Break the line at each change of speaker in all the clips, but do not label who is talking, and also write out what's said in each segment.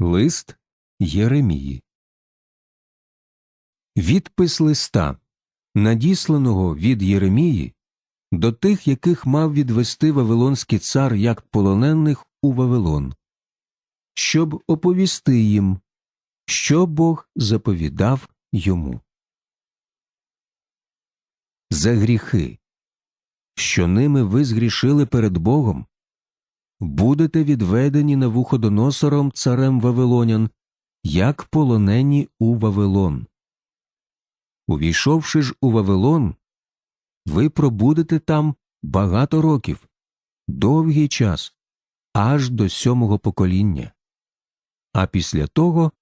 Лист Єремії. Відпис листа, надісланого від Єремії до тих, яких мав відвести Вавилонський цар як полонених у Вавилон, щоб оповісти їм, що Бог заповідав йому. За гріхи, що ними ви згрішили перед Богом, будете відведені Навуходоносором царем Вавилонян, як полонені у Вавилон. Увійшовши ж у Вавилон, ви пробудете там багато років, довгий час, аж до сьомого покоління. А після того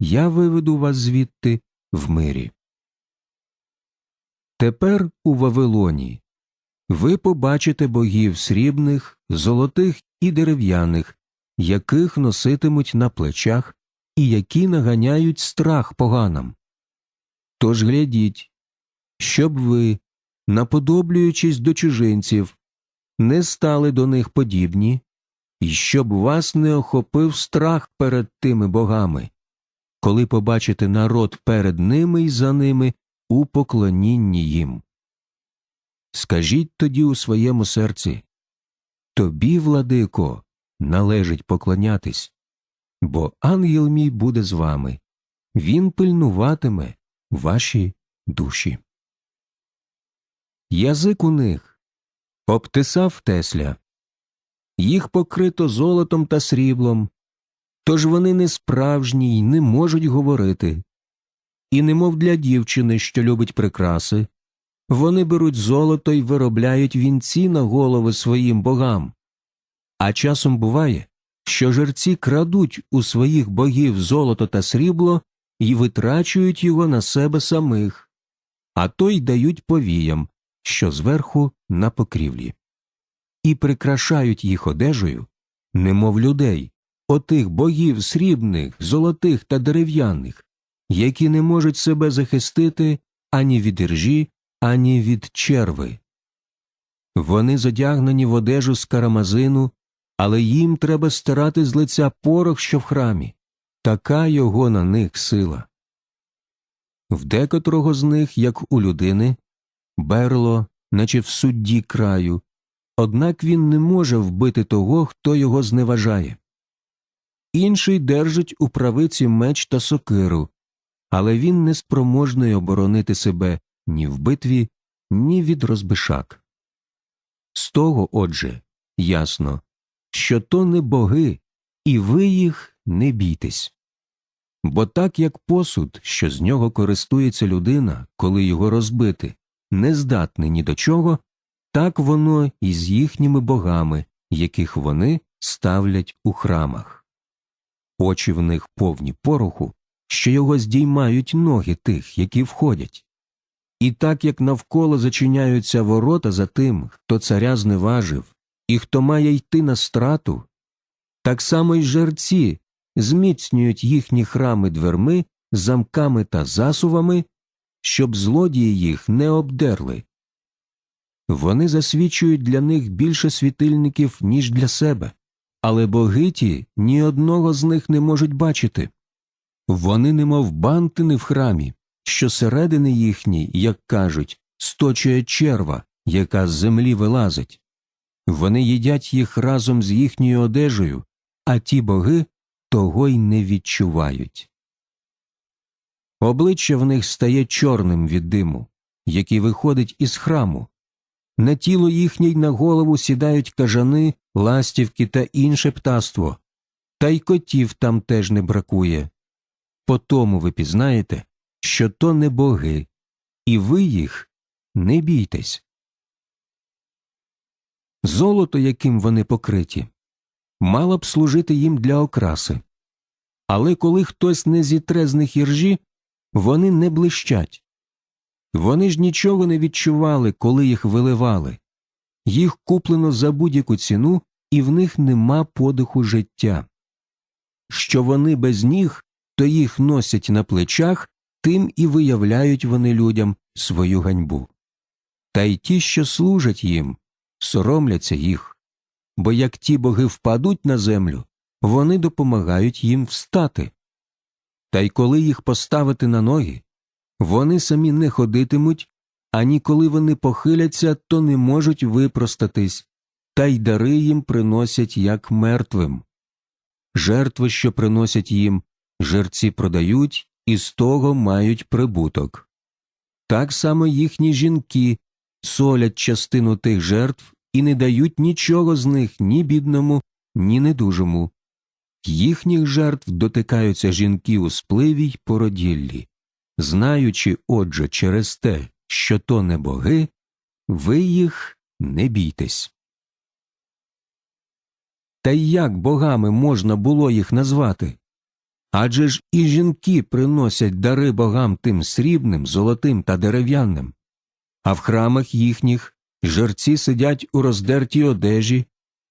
я виведу вас звідти в мирі. Тепер у Вавилоні ви побачите богів срібних, золотих і дерев'яних, яких носитимуть на плечах і які наганяють страх поганам. Тож глядіть, щоб ви, наподоблюючись до чужинців, не стали до них подібні, і щоб вас не охопив страх перед тими богами, коли побачите народ перед ними і за ними у поклонінні їм. Скажіть тоді у своєму серці Тобі, владико, належить поклонятись, бо ангел мій буде з вами, він пильнуватиме ваші душі. Язик у них обтисав Тесля, їх покрито золотом та сріблом, тож вони не справжні й не можуть говорити, і немов для дівчини, що любить прикраси, вони беруть золото й виробляють вінці на голови своїм богам. А часом буває, що жерці крадуть у своїх богів золото та срібло і витрачують його на себе самих, а то й дають повіям, що зверху на покрівлі, і прикрашають їх одежею, немов людей, отих богів срібних, золотих та дерев'яних, які не можуть себе захистити ані від іржі, ані від черви. Вони задягнені в одежу з карамазину, але їм треба стирати з лиця порох, що в храмі, така його на них сила. В декотрого з них, як у людини, берло, наче в судді краю, однак він не може вбити того, хто його зневажає. Інший держить у правиці меч та сокиру, але він не спроможний оборонити себе ні в битві, ні від розбишак. З того, отже, ясно, що то не боги, і ви їх не бійтесь. Бо так як посуд, що з нього користується людина, коли його розбити, не здатний ні до чого, так воно і з їхніми богами, яких вони ставлять у храмах. Очі в них повні пороху, що його здіймають ноги тих, які входять. І так як навколо зачиняються ворота за тим, хто царя зневажив, і хто має йти на страту, так само й жерці зміцнюють їхні храми дверми, замками та засувами, щоб злодії їх не обдерли. Вони засвічують для них більше світильників, ніж для себе, але богиті ні одного з них не можуть бачити. Вони немов бантини в храмі, що середини їхній, як кажуть, сточує черва, яка з землі вилазить. Вони їдять їх разом з їхньою одежею, а ті боги того й не відчувають. Обличчя в них стає чорним від диму, який виходить із храму. На тіло їхнє й на голову сідають кажани, ластівки та інше птаство, та й котів там теж не бракує. По тому ви пізнаєте, що то не боги, і ви їх не бійтесь. Золото, яким вони покриті, мало б служити їм для окраси. Але коли хтось не зітре з них іржі, вони не блищать. Вони ж нічого не відчували, коли їх виливали. Їх куплено за будь-яку ціну, і в них нема подиху життя. Що вони без ніг, то їх носять на плечах, тим і виявляють вони людям свою ганьбу. Та й ті, що служать їм, соромляться їх, бо як ті боги впадуть на землю, вони допомагають їм встати. Та й коли їх поставити на ноги, вони самі не ходитимуть, ані коли вони похиляться, то не можуть випростатись, та й дари їм приносять як мертвим. Жертви, що приносять їм, жерці продають і з того мають прибуток. Так само їхні жінки солять частину тих жертв і не дають нічого з них ні бідному, ні недужому. Їхніх жертв дотикаються жінки у спливі й породіллі. Знаючи, отже, через те, що то не боги, ви їх не бійтесь. Та й як богами можна було їх назвати? Адже ж і жінки приносять дари богам тим срібним, золотим та дерев'яним, а в храмах їхніх жерці сидять у роздертій одежі,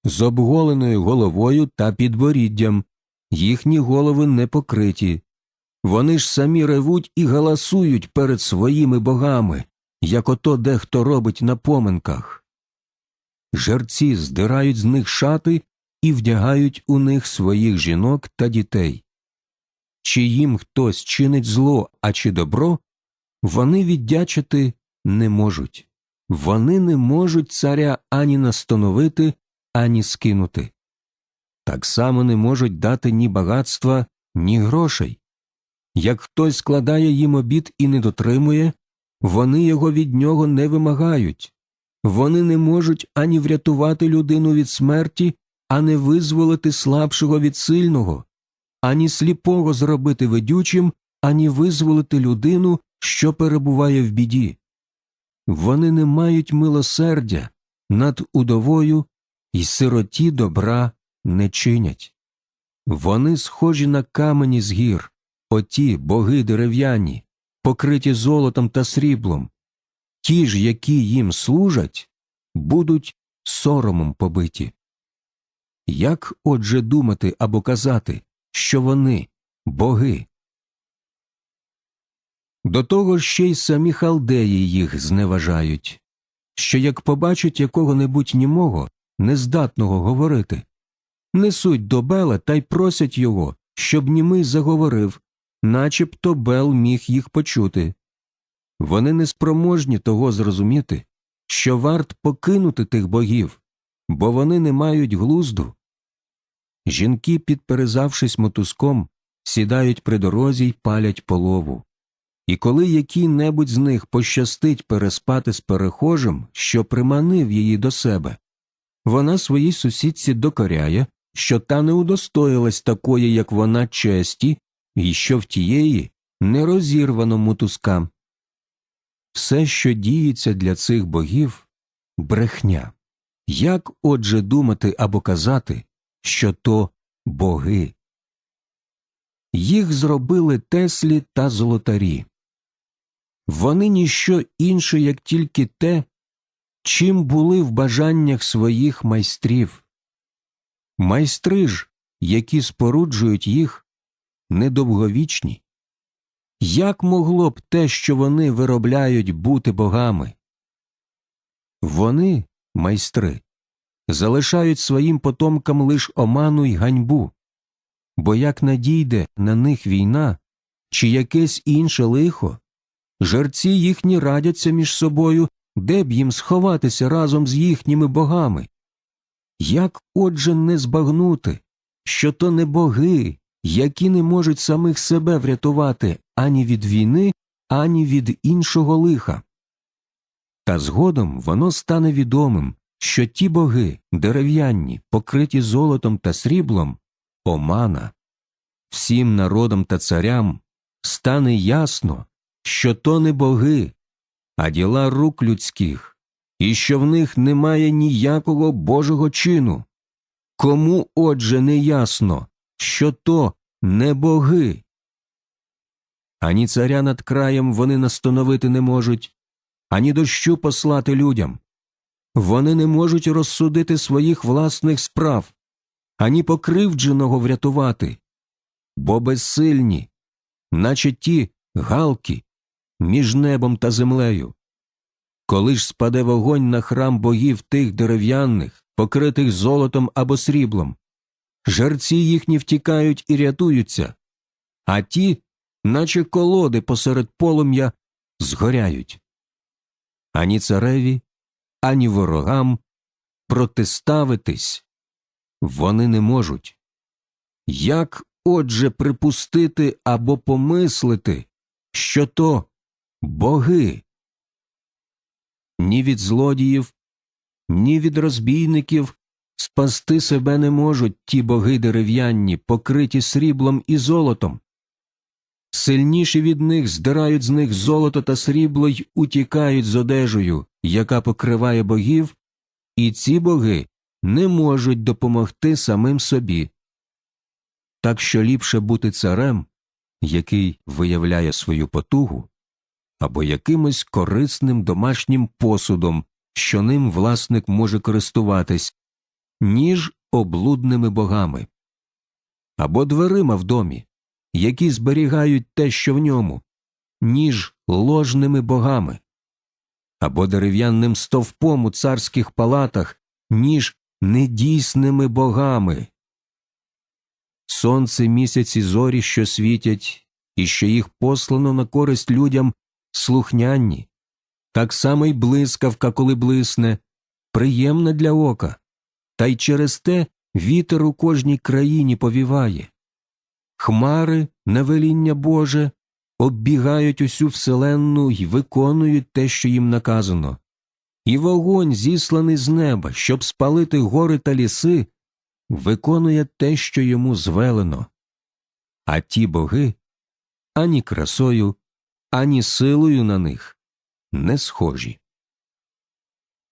з обголеною головою та підборіддям, їхні голови не покриті. Вони ж самі ревуть і галасують перед своїми богами, як ото дехто робить на поминках. Жерці здирають з них шати і вдягають у них своїх жінок та дітей. Чи їм хтось чинить зло, а чи добро, вони віддячити не можуть. Вони не можуть царя ані настановити, ані скинути. Так само не можуть дати ні багатства, ні грошей. Як хтось складає їм обід і не дотримує, вони його від нього не вимагають. Вони не можуть ані врятувати людину від смерті, а не визволити слабшого від сильного, ані сліпого зробити ведючим, ані визволити людину, що перебуває в біді. Вони не мають милосердя над удовою і сироті добра не чинять. Вони схожі на камені з гір, оті боги дерев'яні, покриті золотом та сріблом. Ті ж, які їм служать, будуть соромом побиті. Як отже думати або казати, що вони боги? До того ще й самі халдеї їх зневажають, що як побачать якого-небудь німого, нездатного говорити, несуть до Бела та й просять його, щоб німий заговорив, начебто Бел міг їх почути. Вони неспроможні того зрозуміти, що варт покинути тих богів, бо вони не мають глузду. Жінки, підперезавшись мотузком, сідають при дорозі й палять полову. І коли який небудь з них пощастить переспати з перехожим, що приманив її до себе, вона своїй сусідці докоряє, що та не удостоїлась такої, як вона, честі, і що в тієї не розірвано мотузкам. Все, що діється для цих богів, брехня. Як отже думати або казати, що то боги? Їх зробили теслі та золотарі. Вони ніщо інше, як тільки те, чим були в бажаннях своїх майстрів. Майстри ж, які споруджують їх, недовговічні. Як могло б те, що вони виробляють, бути богами? Вони, майстри, залишають своїм потомкам лиш оману й ганьбу, бо як надійде на них війна чи якесь інше лихо, жерці їхні радяться між собою, де б їм сховатися разом з їхніми богами. Як отже не збагнути, що то не боги, які не можуть самих себе врятувати ані від війни, ані від іншого лиха? Та згодом воно стане відомим, що ті боги, дерев'янні, покриті золотом та сріблом, омана, всім народам та царям стане ясно, що то не боги, а діла рук людських, і що в них немає ніякого Божого чину. Кому отже не ясно, що то не боги? Ані царя над краєм вони настановити не можуть, ані дощу послати людям. Вони не можуть розсудити своїх власних справ, ані покривдженого врятувати, бо безсильні, наче ті галки між небом та землею. Коли ж спаде вогонь на храм богів тих дерев'яних, покритих золотом або сріблом, жерці їхні втікають і рятуються, а ті, наче колоди посеред полум'я, згоряють. Ані цареві, ані ворогам протиставитись вони не можуть. Як отже припустити або помислити, що то боги? Ні від злодіїв, ні від розбійників спасти себе не можуть ті боги дерев'янні, покриті сріблом і золотом. Сильніші від них здирають з них золото та срібло й утікають з одежею, яка покриває богів, і ці боги не можуть допомогти самим собі. Так що ліпше бути царем, який виявляє свою потугу, або якимось корисним домашнім посудом, що ним власник може користуватись, ніж облудними богами, або дверима в домі, які зберігають те, що в ньому, ніж ложними богами, або дерев'яним стовпом у царських палатах, ніж недійсними богами. Сонце місяці зорі, що світять, і що їх послано на користь людям слухнянні, так само й блискавка, коли блисне, приємна для ока, та й через те вітер у кожній країні повіває. Хмари, на веління Боже, оббігають усю вселенну й виконують те, що їм наказано. І вогонь, зісланий з неба, щоб спалити гори та ліси, виконує те, що йому звелено. А ті боги ані красою, ані силою на них не схожі.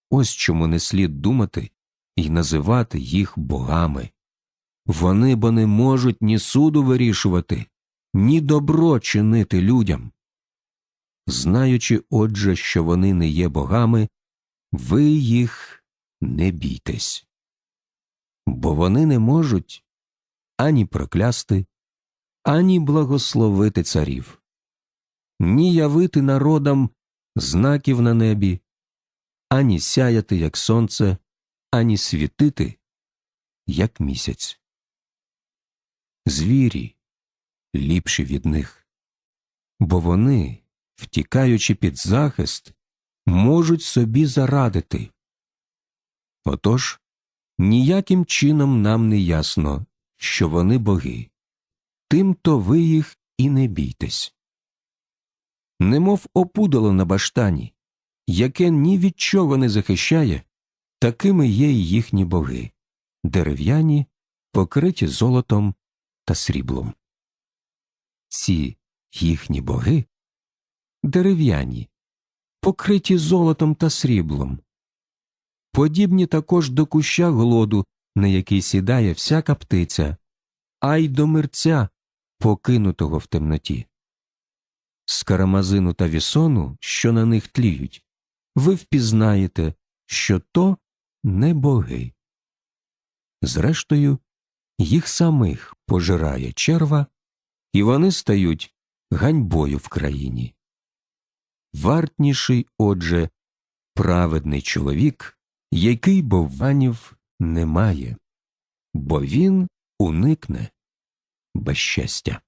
Ось чому не слід думати і називати їх богами. Вони бо не можуть ні суду вирішувати, ні добро чинити людям. Знаючи, отже, що вони не є богами, ви їх не бійтесь, бо вони не можуть ані проклясти, ані благословити царів, ні явити народам знаків на небі, ані сяяти, як сонце, ані світити, як місяць. Звірі ліпші від них, бо вони, втікаючи під захист, можуть собі зарадити. Отож, ніяким чином нам не ясно, що вони боги, тим то ви їх і не бійтесь. Немов опудало на баштані, яке ні від чого не захищає, такими є й їхні боги, дерев'яні, покриті золотом та сріблом. Ці їхні боги дерев'яні, покриті золотом та сріблом, подібні також до куща голоду, на який сідає всяка птиця, а й до мерця, покинутого в темноті. З карамазину та вісону, що на них тліють, ви впізнаєте, що то не боги. Зрештою, їх самих пожирає черва, і вони стають ганьбою в країні. Вартніший, отже, праведний чоловік, який бовванів не має, бо він уникне безщастя.